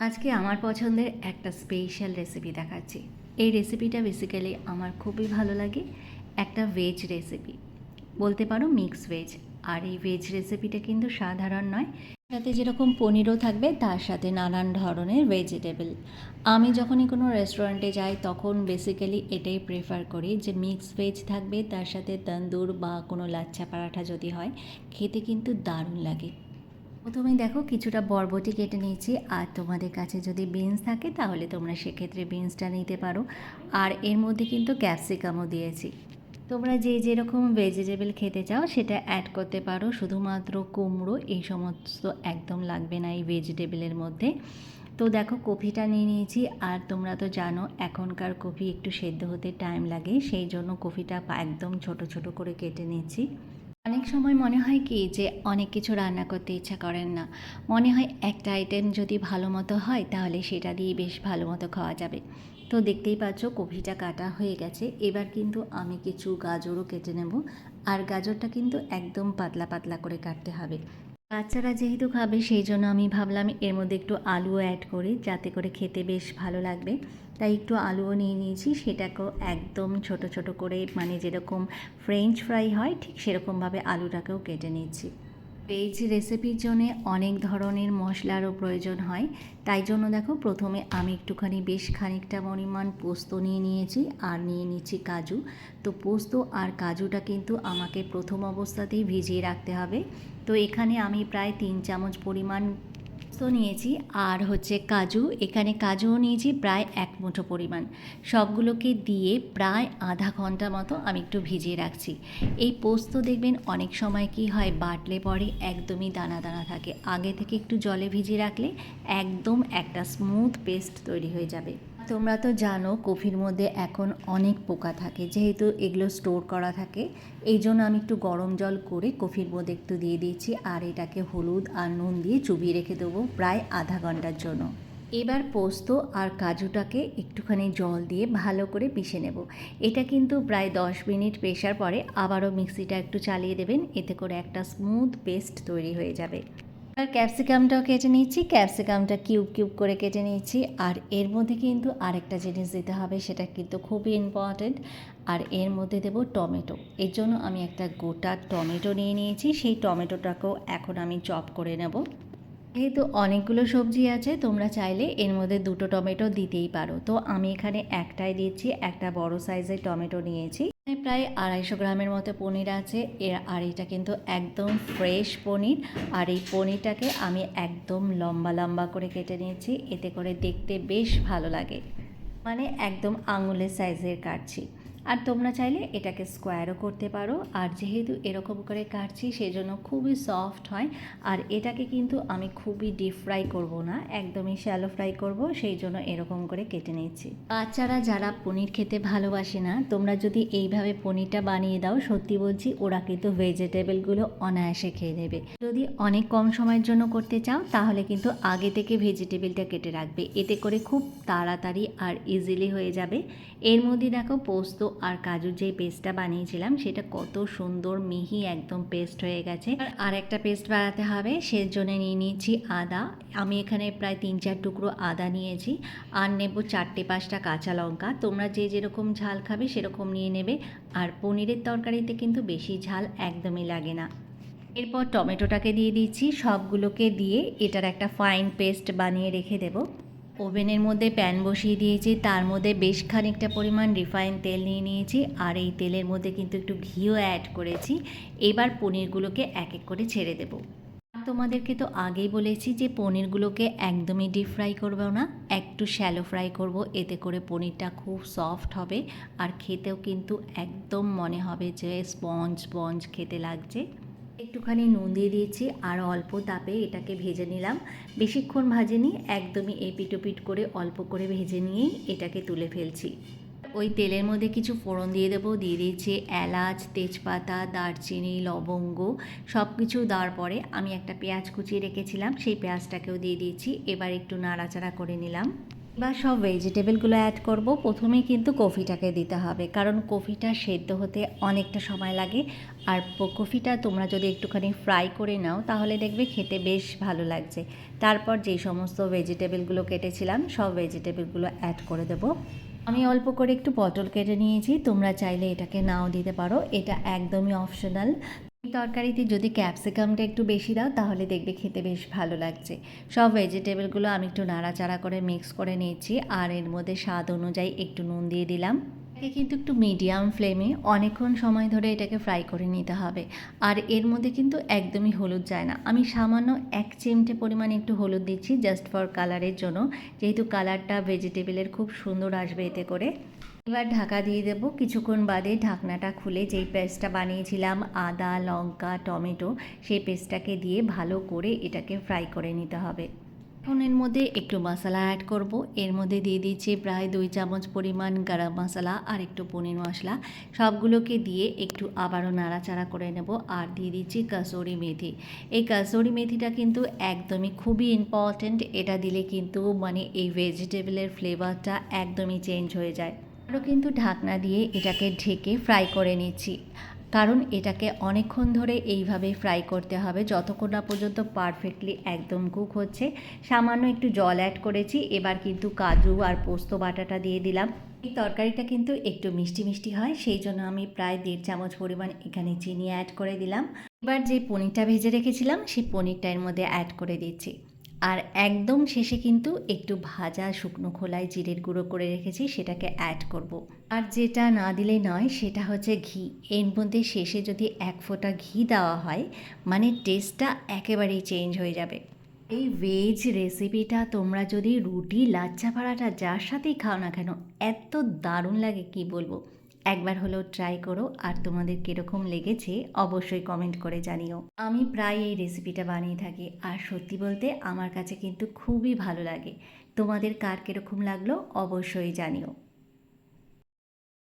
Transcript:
আজকে আমার পছন্দের একটা স্পেশাল রেসিপি দেখাচ্ছি। এই রেসিপিটা বেসিক্যালি আমার খুবই ভালো লাগে। একটা ভেজ রেসিপি বলতে পারো মিক্স ভেজ আর এই ভেজ রেসিপিটা কিন্তু সাধারণ নয়। সাথে যেরকম পনিরও থাকবে, তার সাথে নানান ধরনের ভেজিটেবল আমি যখনই কোনো রেস্টুরেন্টে যাই, তখন বেসিক্যালি এটাই প্রেফার করি যে মিক্স ভেজ থাকবে, তার সাথে তন্দুর বা কোনো লাচ্ছা পরাঠা যদি হয়, খেতে কিন্তু দারুণ লাগে। প্রথমে দেখো কিছুটা বরবটি কেটে নিয়েছি, আর তোমাদের কাছে যদি বিনস থাকে তাহলে তোমরা সেক্ষেত্রে বিনসটা নিতে পারো। আর এর মধ্যে কিন্তু ক্যাপসিকামও দিয়েছি। তোমরা যে যেরকম ভেজিটেবল খেতে চাও সেটা অ্যাড করতে পারো, শুধুমাত্র কুমড়ো, এই সমস্ত একদম লাগবে না এই ভেজিটেবলের মধ্যে। তো দেখো কফিটা নিয়ে নিয়েছি, আর তোমরা তো জানো এখনকার কফি একটু সেদ্ধ হতে টাইম লাগে, সেই জন্য কফিটা একদম ছোট ছোট করে কেটে নিয়েছি অনেক সময় মনে হয় কি যে অনেক কিছু রান্না করতে ইচ্ছা করেন না। মনে হয় একটা আইটেম যদি ভালো মতো হয় তাহলে সেটা দিয়ে বেশ ভালো মতো খাওয়া যাবে। তো দেখতেই পাচ্ছ কফিটা কাটা হয়ে গেছে। এবার কিন্তু আমি কিছু গাজরও কেটে নেব। আর গাজরটা কিন্তু একদম পাতলা পাতলা করে কাটতে হবে। বাচ্চারা যেহেতু খাবে, সেই জন্য আমি ভাবলাম এর মধ্যে একটু আলুও অ্যাড করি যাতে করে খেতে বেশ ভালো লাগবে। তাই একটু আলুও নিয়ে নিয়েছি। সেটাকেও একদম ছোট ছোট করে মানে যেরকম ফ্রেঞ্চ ফ্রাই হয়, ঠিক সেরকমভাবে আলুটাকেও কেটে নিচ্ছি। ভেজ রেসিপির জন্য অনেক ধরনের মশলারও প্রয়োজন হয়। তাই জন্য দেখো, প্রথমে আমি একটুখানি বেশ খানিকটা পরিমাণ পোস্ত নিয়ে নিয়েছি আর নিয়ে নিচ্ছি কাজু। তো পোস্ত আর কাজুটা কিন্তু আমাকে প্রথম অবস্থাতেই ভিজিয়ে রাখতে হবে। তো এখানে আমি প্রায় তিন চামচ পরিমাণ পোস্ত নিয়েছি, আর হচ্ছে কাজু। এখানে কাজুও নিয়েছি, প্রায় এক মুঠো পরিমাণ। সবগুলোকে দিয়ে প্রায় আধা ঘণ্টা মতো আমি একটু ভিজিয়ে রাখছি। এই পোস্ত দেখবেন অনেক সময় কি হয়, বাটলে পরে একদমই দানা দানা থাকে। আগে থেকে একটু জলে ভিজিয়ে রাখলে একদম একটা স্মুথ পেস্ট তৈরি হয়ে যাবে। তোমরা তো জানো কফির মধ্যে এখন অনেক পোকা থাকে, যেহেতু এগুলো স্টোর করা থাকে। এই জন্য আমি একটু গরম জল করে কফির মধ্যে একটু দিয়ে দিয়েছি আর এটাকে হলুদ আর নুন দিয়ে চুবিয়ে রেখে দেবো প্রায় আধা ঘণ্টার জন্য। এবার পোস্ত আর কাজুটাকে একটুখানি জল দিয়ে ভালো করে পিষে নেব। এটা কিন্তু প্রায় দশ মিনিট পেশার পরে আবারও মিক্সিটা একটু চালিয়ে দেবেন, এতে করে একটা স্মুথ পেস্ট তৈরি হয়ে যাবে। আর ক্যাপসিকামটাও কেটে নিচ্ছি ক্যাপসিকামটা কিউব কিউব করে কেটে নিচ্ছি আর এর মধ্যে কিন্তু আরেকটা জিনিস দিতে হবে, সেটা কিন্তু খুবই ইম্পর্টেন্ট আর এর মধ্যে দেব টমেটো। এর জন্য আমি একটা গোটা টমেটো নিয়ে নিয়েছি, সেই টমেটোটাকেও এখন আমি চপ করে নেব। যেহেতু অনেকগুলো সবজি আছে, তোমরা চাইলে এর মধ্যে দুটো টমেটো দিতেই পারো। তো আমি এখানে একটাই দিচ্ছি, একটা বড় সাইজের টমেটো নিয়েছি। প্রায় আড়াইশো গ্রামের মতো পনির আছে। এর, আর এটা কিন্তু একদম ফ্রেশ পনির। আর এই পনিরটাকে আমি একদম লম্বা লম্বা করে কেটে নিয়েছি। এতে করে দেখতে বেশ ভালো লাগে। মানে একদম আঙুলের সাইজের কাটছি। আর তোমরা চাইলে এটাকে স্কোয়ারও করতে পারো। আর যেহেতু এরকম করে কাটছি, সেজন্য খুবই সফট হয়। আর এটাকে কিন্তু আমি খুবই ডিপ ফ্রাই করব না, একদমই শ্যালো ফ্রাই করব সেই জন্য এরকম করে কেটে নিচ্ছি। বাচ্চারা যারা পনির খেতে ভালোবাসে না, তোমরা যদি এইভাবে পনিরটা বানিয়ে দাও, সত্যি বলছি, ওরা কিন্তু ভেজিটেবলগুলো অনায়াসে খেয়ে নেবে। যদি অনেক কম সময়ের জন্য করতে চাও, তাহলে কিন্তু আগে থেকে ভেজিটেবলটা কেটে রাখবে। এতে করে খুব তাড়াতাড়ি আর ইজিলি হয়ে যাবে। এর মধ্যে দেখো পোস্ত আর কাজুর যেই পেস্টটা বানিয়েছিলাম, সেটা কত সুন্দর মিহি একদম পেস্ট হয়ে গেছে। আর আর একটা পেস্ট বানাতে হবে সেজন্য নিয়ে নিয়েছি আদা। আমি এখানে প্রায় তিন চার টুকরো আদা নিয়েছি, আর নেব চারটে পাঁচটা কাঁচা লঙ্কা। তোমরা যে যেরকম ঝাল খাবে, সেরকম নিয়ে নেবে। আর পনিরের তরকারিতে কিন্তু বেশি ঝাল একদমই লাগে না। এরপর টমেটোটাকে দিয়ে দিচ্ছি, সবগুলোকে দিয়ে এটার একটা ফাইন পেস্ট বানিয়ে রেখে দেবো। ওভেনের মধ্যে প্যান বসিয়ে দিয়েছি, তার মধ্যে বেশ খানিকটা পরিমাণ রিফাইন তেল নিয়ে নিয়েছি আর এই তেলের মধ্যে কিন্তু একটু ঘিও অ্যাড করেছি। এবার পনিরগুলোকে এক এক করে ছেড়ে দেবো। তোমাদেরকে তো আগেই বলেছি যে পনিরগুলোকে একদমই ডিপ ফ্রাই করব না, একটু শ্যালো ফ্রাই করব, এতে করে পনিরটা খুব সফট হবে আর খেতেও কিন্তু একদম মনে হবে যে স্পঞ্জ স্পঞ্জ খেতে লাগছে। একটুখানি নুন দিয়ে দিয়েছি আর অল্প তাপে এটাকে ভেজে নিলাম। বেশিক্ষণ ভাজেনি, একদমই এপিটোপিট করে অল্প করে ভেজে নিয়েই এটাকে তুলে ফেলছি। ওই তেলের মধ্যে কিছু ফোড়ন দিয়ে দেবো, দিয়ে দিয়েছি এলাচ, তেজপাতা, দারচিনি, লবঙ্গ সব কিছু দেওয়ার পরে আমি একটা পেঁয়াজ কুচিয়ে রেখেছিলাম, সেই পেঁয়াজটাকেও দিয়ে দিয়েছি। এবার একটু নাড়াচাড়া করে নিলাম। এবার সব ভেজিটেবলগুলো অ্যাড করব। প্রথমেই কিন্তু কফিটাকে দিতে হবে, কারণ কফিটা সেদ্ধ হতে অনেকটা সময় লাগে। আর কফিটা তোমরা যদি একটুখানি ফ্রাই করে নাও, তাহলে দেখবে খেতে বেশ ভালো লাগছে। তারপর যেই সমস্ত ভেজিটেবলগুলো কেটেছিলাম, সব ভেজিটেবলগুলো অ্যাড করে দেবো। আমি অল্প করে একটু পটল কেটে নিয়েছি, তোমরা চাইলে এটাকে নাও দিতে পারো। এটা একদমই অপশনাল তরকারিতে যদি ক্যাপসিকামটা একটু বেশি দাও, তাহলে দেখবে খেতে বেশ ভালো লাগছে। সব ভেজিটেবলগুলো আমি একটু নাড়াচাড়া করে মিক্স করে নিয়েছি, আর এর মধ্যে স্বাদ অনুযায়ী একটু নুন দিয়ে দিলাম। এটাকে কিন্তু একটু মিডিয়াম ফ্লেমে অনেকক্ষণ সময় ধরে এটাকে ফ্রাই করে নিতে হবে। আর এর মধ্যে কিন্তু একদমই হলুদ যায় না। আমি সামান্য এক চিমটে পরিমাণে একটু হলুদ দিচ্ছি জাস্ট ফর কালারের জন্য। যেহেতু কালারটা ভেজিটেবলের খুব সুন্দর আসবে এতে করে। এবার ঢাকা দিয়ে দেবো। কিছুক্ষণ বাদে ঢাকনাটা খুলে যেই পেস্টটা বানিয়েছিলাম, আদা, লঙ্কা, টমেটো, সেই পেস্টটাকে দিয়ে ভালো করে এটাকে ফ্রাই করে নিতে হবে। এখন এর মধ্যে একটু মশলা অ্যাড করব। এর মধ্যে দিয়ে দিচ্ছি প্রায় দুই চামচ পরিমাণ গরম মশলা আর একটু পনির মশলা। সবগুলোকে দিয়ে একটু আবারও নাড়াচাড়া করে নেব আর দিয়ে দিচ্ছি কাসুরি মেথি। এই কাসুরি মেথিটা কিন্তু একদমই খুবই ইম্পর্ট্যান্ট এটা দিলে কিন্তু মানে এই ভেজিটেবলের ফ্লেভারটা একদমই চেঞ্জ হয়ে যায়। আরও কিন্তু ঢাকনা দিয়ে এটাকে ঢেকে ফ্রাই করে নিচ্ছি। কারণ এটাকে অনেকক্ষণ ধরে এইভাবে ফ্রাই করতে হবে। যতক্ষণ না পর্যন্ত পারফেক্টলি একদম কুক হচ্ছে, সামান্য একটু জল অ্যাড করেছি। এবার কিন্তু কাজু আর পোস্ত বাটাটা দিয়ে দিলাম। এই তরকারিটা কিন্তু একটু মিষ্টি মিষ্টি হয়, সেই জন্য আমি প্রায় দেড় চামচ পরিমাণ এখানে চিনি অ্যাড করে দিলাম। এবার যে পনিরটা ভেজে রেখেছিলাম, সেই পনিরটা এর মধ্যে অ্যাড করে দিচ্ছি। আর একদম শেষে কিন্তু একটু ভাজা শুকনো খোলায় জিরের গুঁড়ো করে রেখেছি, সেটাকে অ্যাড করব। আর যেটা না দিলে নয়, সেটা হচ্ছে ঘি। এর মধ্যে শেষে যদি এক ফোঁটা ঘি দেওয়া হয় মানে টেস্টটা একেবারেই চেঞ্জ হয়ে যাবে। এই ভেজ রেসিপিটা তোমরা যদি রুটি, লাচ্চা পাড়াটা যার সাথেই খাও না কেন, এত দারুণ লাগে, কি বলব? একবার হলেও ট্রাই করো আর তোমাদের কীরকম লেগেছে অবশ্যই কমেন্ট করে জানিও। আমি প্রায় এই রেসিপিটা বানিয়ে থাকি আর সত্যি বলতে আমার কাছে কিন্তু খুবই ভালো লাগে। তোমাদের কার কীরকম লাগল অবশ্যই জানিও।